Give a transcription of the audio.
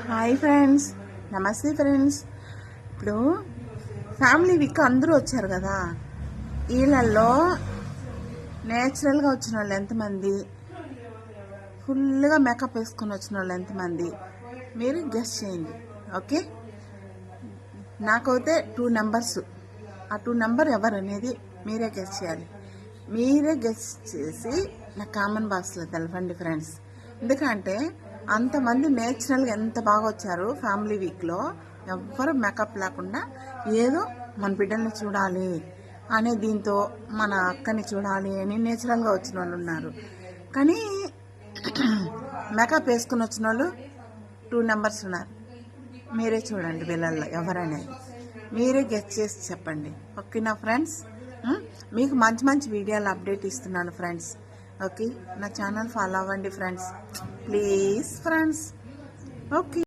Hi friends. నమస్తే friends. ఇప్పుడు family week అందరూ వచ్చారు కదా. వీళ్ళల్లో నేచురల్గా వచ్చిన వాళ్ళు ఎంతమంది? ఫుల్గా మేకప్ వేసుకొని వచ్చిన వాళ్ళు ఎంతమంది? మీరు గెస్ట్ చేయండి. ఓకే? నాకైతే టూ నెంబర్స్. ఆ టూ నెంబర్ ఎవరు అనేది మీరే గెస్ట్ చేయాలి. మీరే గెస్ట్ చేసి నా కామన్ బాక్స్లో తెలపండి ఫ్రెండ్స్. ఎందుకంటే అంతమంది నేచురల్గా ఎంత బాగా వచ్చారు ఫ్యామిలీ వీక్లో ఎవ్వరు మేకప్ లేకుండా ఏదో మన బిడ్డల్ని చూడాలి అనే దీంతో మన అక్కని చూడాలి అని నేచురల్గా వచ్చిన వాళ్ళు ఉన్నారు. కానీ మేకప్ వేసుకుని వచ్చిన వాళ్ళు టూ నెంబర్స్ ఉన్నారు. మీరే చూడండి వీళ్ళల్లో ఎవరనేది మీరే గెస్ట్ చేసి చెప్పండి. ఓకేనా ఫ్రెండ్స్? మీకు మంచి మంచి వీడియోలు అప్డేట్ ఇస్తున్నాను ఫ్రెండ్స్. ఓకే నా ఛానల్ ఫాలో అవ్వండి ఫ్రెండ్స్ ప్లీజ్ ఫ్రెండ్స్ ఓకే